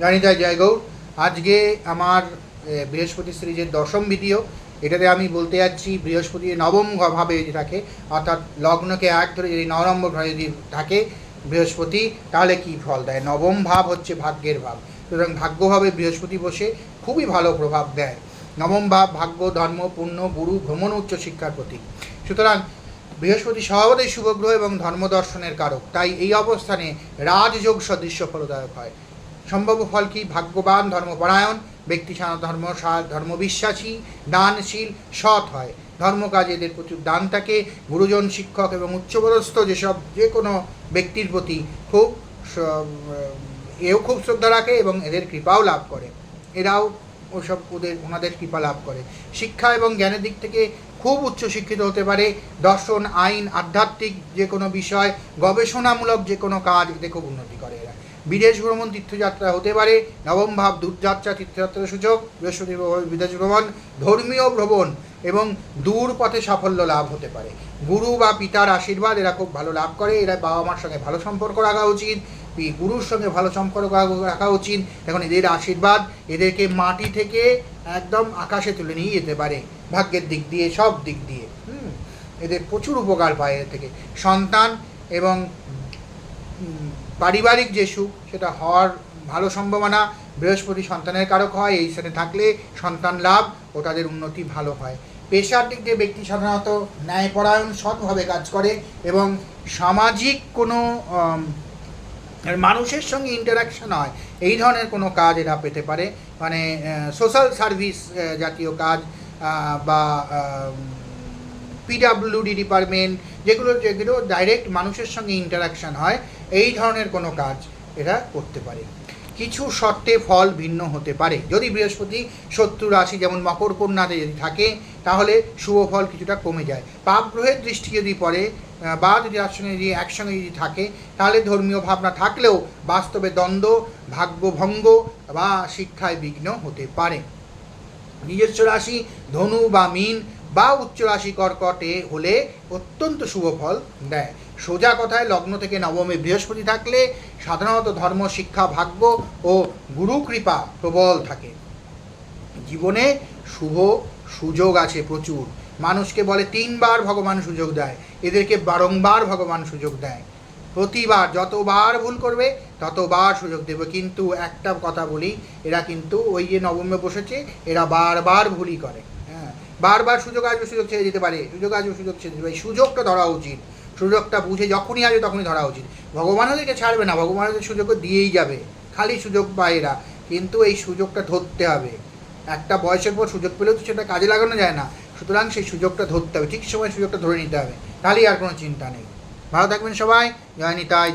জয়নিতায় জয় গৌর। আজকে আমার বৃহস্পতি সিরিজের দশম ভিডিও এটাতে আমি বলতে যাচ্ছি বৃহস্পতি নবম ভাবে যদি থাকে, অর্থাৎ লগ্নকে এক ধরে যদি ন নম্বর ঘরে যদি থাকে বৃহস্পতি, তাহলে কি ফল দেয়? নবম ভাব হচ্ছে ভাগ্যের ভাব। সুতরাং ভাগ্যভাবে বৃহস্পতি বসে খুবই ভালো প্রভাব দেয়। নবম ভাব ভাগ্য, ধর্ম, পুণ্য, গুরু, ভ্রমণ, উচ্চ শিক্ষার প্রতীক। সুতরাং বৃহস্পতি স্বভাবতই শুভগ্রহ এবং ধর্মদর্শনের কারক। তাই এই অবস্থানে রাজযোগ সদৃশ্য ফলদায়ক হয়। সম্ভাব্য ফল কি? ভাগ্যবান, ধর্মপরায়ণ, ব্যক্তি সারা ধর্ম ধর্মবিশ্বাসী, দানশীল, সৎ হয়। ধর্মকাজে এদের প্রচুর দান থাকে। গুরুজন, শিক্ষক এবং উচ্চপদস্থ যেসব যে কোনো ব্যক্তির প্রতি খুব এও খুব শ্রদ্ধা রাখে এবং এদের কৃপাও লাভ করে। এরাও ওসব ওদের, ওনাদের কৃপা লাভ করে। শিক্ষা এবং জ্ঞানের দিক থেকে খুব উচ্চশিক্ষিত হতে পারে। দর্শন, আইন, আধ্যাত্মিক যে কোনো বিষয়, গবেষণামূলক যে কোনো কাজ এতে খুব উন্নতি করে এরা। বিদেশ ভ্রমণ তীর্থযাত্রা হতে পারে, নবম ভাব দূরযাত্রা তীর্থযাত্রার সুযোগ বৃহস্পতি বিদেশ ভ্রমণ, ধর্মীয় ভ্রমণ এবং দূর পথে সাফল্য লাভ হতে পারে। গুরু বা পিতার আশীর্বাদ এরা খুব ভালো লাভ করে, এরা বাবা মার সঙ্গে ভালো সম্পর্ক রাখা উচিত গুরুর সঙ্গে ভালো সম্পর্ক রাখা- উচিত। এখন এদের আশীর্বাদ এদেরকে মাটি থেকে একদম আকাশে তুলে নিয়ে যেতে পারে, ভাগ্যের দিক দিয়ে, সব দিক দিয়ে। হুম, এদের প্রচুর উপকার পায় এর থেকে। সন্তান এবং পারিবারিক যে সুখ, সেটা হওয়ার ভালো সম্ভাবনা, বৃহস্পতি সন্তানের কারক হয়, এই স্থানে থাকলে সন্তান লাভ ও তাদের উন্নতি ভালো হয়। পেশার দিক দিয়ে ব্যক্তি সাধারণত ন্যায়পরায়ণ, সৎভাবে কাজ করে এবং সামাজিক কোনো মানুষের সঙ্গে ইন্টারাকশন হয়, এই ধরনের কোনো কাজ এরা পেতে পারে। মানে সোশ্যাল সার্ভিস জাতীয় কাজ বা পিডাব্লিউডি ডিপার্টমেন্ট যেগুলো যেগুলো ডাইরেক্ট মানুষের সঙ্গে ইন্টারাকশন হয়, এই ধরনের কোনো কাজ এরা করতে পারে। কিছু শর্তে ফল ভিন্ন হতে পারে। যদি বৃহস্পতি, শত্রু রাশি যেমন মকর কন্যাতে যদি থাকে, তাহলে শুভ ফল কিছুটা কমে যায়। পাপ গ্রহের দৃষ্টি যদি পড়ে বা যদি তার সঙ্গে যদি একসঙ্গে যদি থাকে, তাহলে ধর্মীয় ভাবনা থাকলেও বাস্তবে দ্বন্দ্ব, ভাগ্যভঙ্গ বা শিক্ষায় বিঘ্ন হতে পারে। নিজস্ব রাশি, ধনু বা মিন বা উচ্চ রাশি কর্কটে হলে অত্যন্ত শুভ ফল দেয়। সোজা কথায় লগ্ন থেকে নবমে বৃহস্পতি থাকলে সাধারণত ধর্ম, শিক্ষা, ভাগ্য ও গুরু কৃপা প্রবল থাকে। জীবনে শুভ সুযোগ আছে প্রচুর। মানুষকে বলে তিনবার ভগবান সুযোগ দেয়। এদেরকে বারংবার ভগবান সুযোগ দেয়। প্রতিবার, যতবার ভুল করবে, ততবার সুযোগ দেবে। কিন্তু একটা কথা বলি, এরা কিন্তু ওই যে নবমে বসেছে, এরা বারবার ভুলই করে। বারবার সুযোগ আসবে, সুযোগ ছেড়ে দিতে পারে। সুযোগ আসবে, সুযোগ ছেড়ে দিতে পারে। সুযোগটা ধরা উচিত। সুযোগটা বুঝে যখনই আসবে, তখনই ধরা উচিত। ভগবান ওদেরকে ছাড়বে না। ভগবান ওদের সুযোগ দিয়েই যাবে। খালি সুযোগ পায় এরা। কিন্তু এই সুযোগটা ধরতে হবে। একটা বয়সের পর সুযোগ পেলেও তো সেটা কাজে লাগানো যায় না। সুতরাং সেই সুযোগটা ধরতে হবে। ঠিক সময় সুযোগটা ধরে নিতে হবে। তাহলেই আর কোনো চিন্তা নেই। ভালো থাকবেন সবাই। জয় নিতাই।